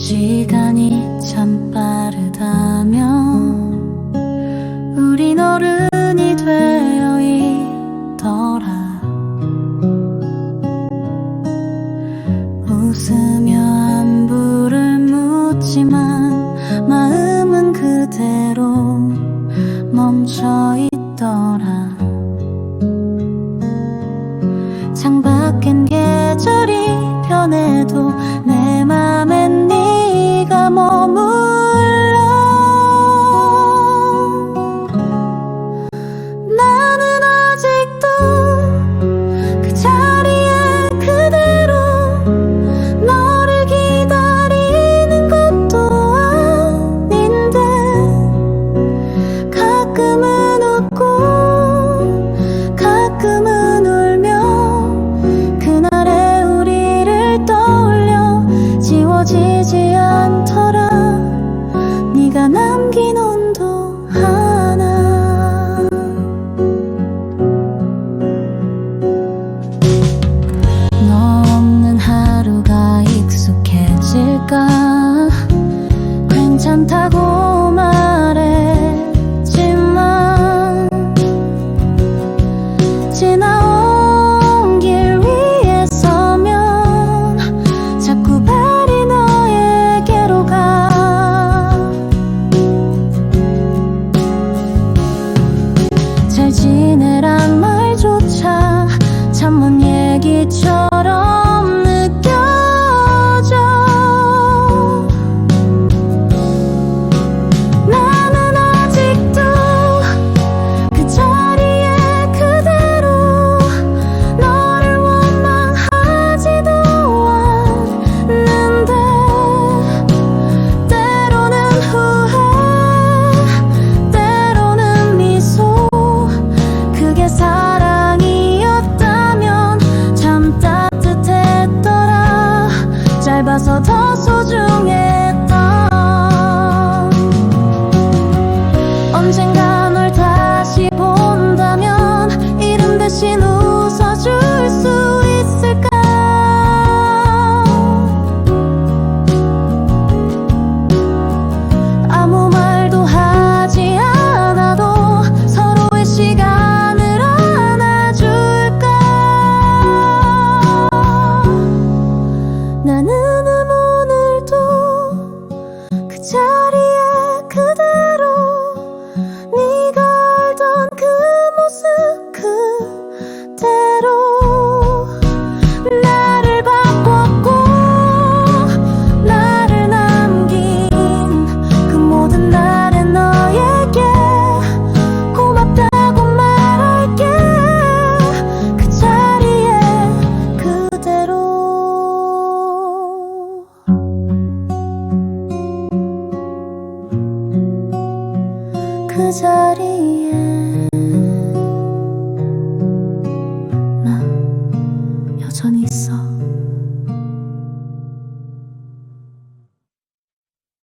시간이 참 빠르다며 우린 어른이 되어 있더라. 웃으며 안부를 묻지만 마음은 그대로 멈춰 있더라. 창밖엔 계절이 변해도 내 맘엔 네 I'm 더 소중해. 그 자리에 나 여전히